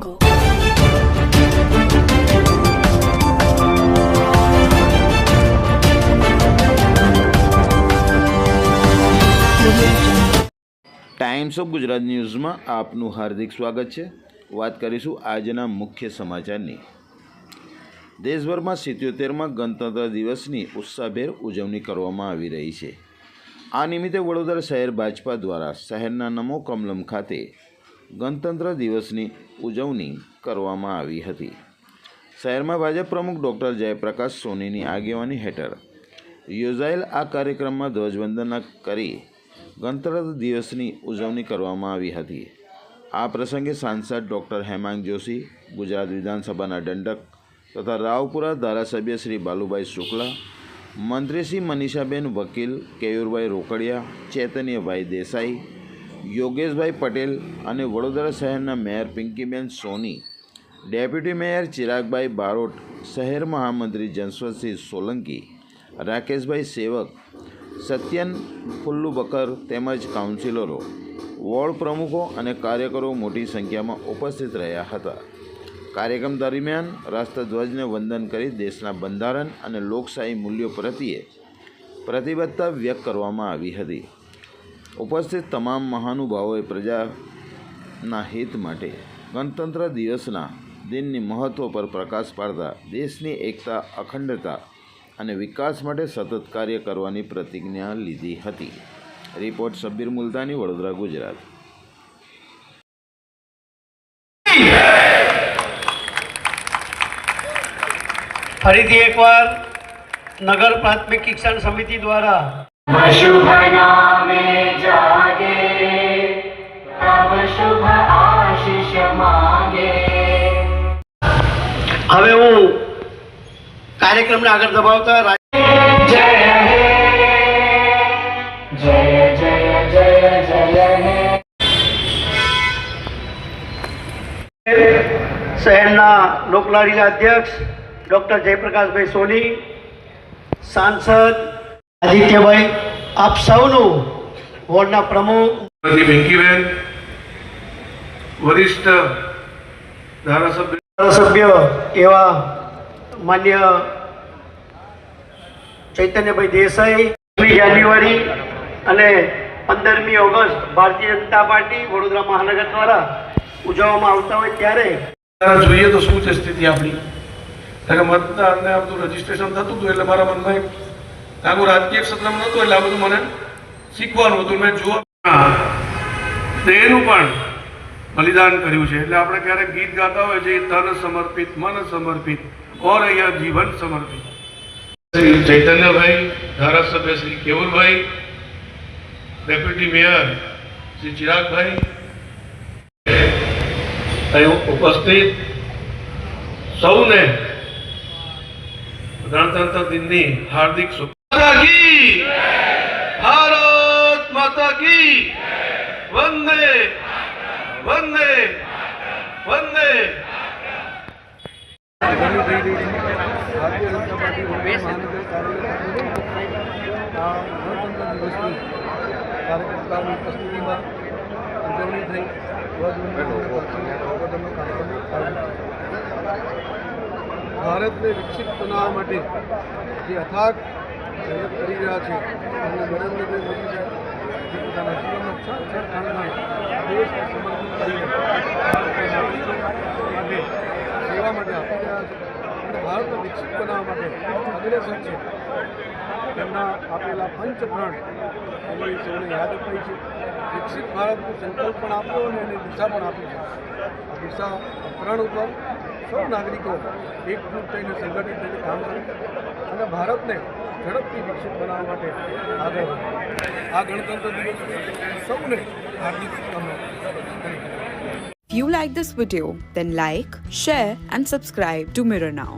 jungle. Times of Gujarat ન્યૂઝમાં આપનું હાર્દિક સ્વાગત છે. વાત કરીશું આજના મુખ્ય સમાચારની. દેશભરમાં સિત્યોતેરમાં ગણતંત્ર દિવસની ઉત્સાહભેર ઉજવણી કરવામાં આવી રહી છે. આ નિમિત્તે વડોદરા શહેર ભાજપા દ્વારા શહેરના નમો કમલમ ખાતે ગણતંત્ર દિવસની ઉજવણી કરવામાં આવી હતી. શહેરમાં ભાજપ પ્રમુખ ડૉક્ટર જયપ્રકાશ સોનીની આગેવાની હેઠળ યોજાયેલ આ કાર્યક્રમમાં ધ્વજવંદના કરી ગણતંત્ર દિવસની ઉજવણી કરવામાં આવી હતી. આ પ્રસંગે સાંસદ ડૉક્ટર હેમાંગ જોશી, ગુજરાત વિધાનસભાના દંડક તથા રાવપુરા ધારાસભ્ય શ્રી બાલુભાઈ શુક્લા, મંત્રી શ્રી મનીષાબેન વકીલ, કેયુરભાઈ રોકડિયા, ચૈતન્યભાઈ દેસાઈ યોગેશભાઈ પટેલ અને વડોદરા શહેરના mayor Pinkiben Soni, deputy mayor Chiragbhai Barot, શહેર મહામંત્રી જસવંતસિંહ સોલંકી, રાકેશભાઈ સેવક, સત્યન ફુલ્લુબકર તેમજ કાઉન્સિલરો, વોર્ડ પ્રમુખો અને કાર્યકરો મોટી સંખ્યામાં ઉપસ્થિત રહ્યા હતા. કાર્યક્રમ દરમિયાન રાષ્ટ્રધ્વજને વંદન કરી દેશના બંધારણ અને લોકશાહી મૂલ્યો પ્રત્યે પ્રતિબદ્ધતા વ્યક્ત કરવામાં આવી હતી. ઉપસ્થિત તમામ મહાનુભાવોએ પ્રજાના હિત માટે ગણતંત્ર દિવસના દિનની મહત્ત્વ પર પ્રકાશ પાડતા દેશની એકતા, અખંડતા અને વિકાસ માટે સતત કાર્ય કરવાની પ્રતિજ્ઞા લીધી હતી. રિપોર્ટ શબ્બીર મુલતાની, વડોદરા, ગુજરાત. ફરીથી એકવાર નગર પ્રાથમિક શિક્ષણ સમિતિ દ્વારા હવે હું કાર્યક્રમને આગળ દબાવતા જય શહેરના લોકલાડીના અધ્યક્ષ ડૉક્ટર જયપ્રકાશભાઈ સોની સાંસદ આદિત્યભાઈ આપ સૌનું વોર્ડના પ્રમુખ. વેંકીબેન વરિષ્ઠ ધારાસભ્ય. ધારાસભ્ય એવા માન્ય ચૈતન્યભાઈ દેસાઈ છવ્વીસ જાન્યુઆરી અને પંદરમી ઓગસ્ટ ભારતીય જનતા પાર્ટી વડોદરા મહાનગર દ્વારા ઉજવવામાં આવતા હોય ત્યારે જોઈએ તો શું છે સ્થિતિ આપણી? મતદાન ને બધું રજીસ્ટ્રેશન થતું હતું એટલે મારા મનમાં એક કારણ રાજકીય ક્ષેત્રમાં નહોતું એટલે આ બધું મને શીખવાનું હતું. મેં જોવા દેહનું પણ બલિદાન કર્યું છે. એટલે આપણે ક્યારેક ગીત ગાતા હોય છે, તન સમર્પિત, મન સમર્પિત, ઓર અહીંયા જીવન સમર્પિત. શ્રી ચૈતન્યભાઈ, ધારાસભ્ય શ્રી કેવુરભાઈ ડેપ્યુટી મેયર શ્રી ચિરાગભાઈ, અહીં ઉપસ્થિત સૌને ગણતંત્ર દિનની હાર્દિક શુભેચ્છા કી ભારત માતા કી વંદે વંદે વંદે ભારતીય જનતા પાર્ટી વડોદરા મહાનગર કાર્યાલય ખાતે આ ગણતંત્ર દિવસની કાર્યકર્તાઓની ઉપસ્થિતિમાં ઉજવણી થઈ ધ્વજવંદન અને પ્રતિજ્ઞાપત્રનો કાર્યક્રમ આયોજિત થયો. ભારતને વિકસિત બનાવવા માટે જે અથાગ મહેનત કરી રહ્યા છે. અને નરેન્દ્રભાઈ મોદી સાહેબ પોતાના જીવનનો ક્ષણ ક્ષણ ખાણમાં દેશને સમર્પિત કરીને સેવા માટે આપી રહ્યા છે. અને ભારતને વિકસિત બનાવવા માટે અગ્રેસર છે. તેમના આપેલા પંચપ્રાણ એમની સૌને યાદ અપાઈ છે. વિકસિત ભારતનો સંકલ્પ પણ આપ્યો અને એની દિશા પણ આપી છે. દિશા પ્રણ ઉપર સૌ નાગરિકો એકજૂટ થઈને સંગઠિત થઈને કામ કરે અને ભારતને ઝડપથી વિકસિત બનાવવા માટે આગળ વધે આ ગણતંત્ર દિવસ સૌને હાર્દિક શુભકામનાઓ. If you like this video, then like, share, and subscribe to Mirror Now.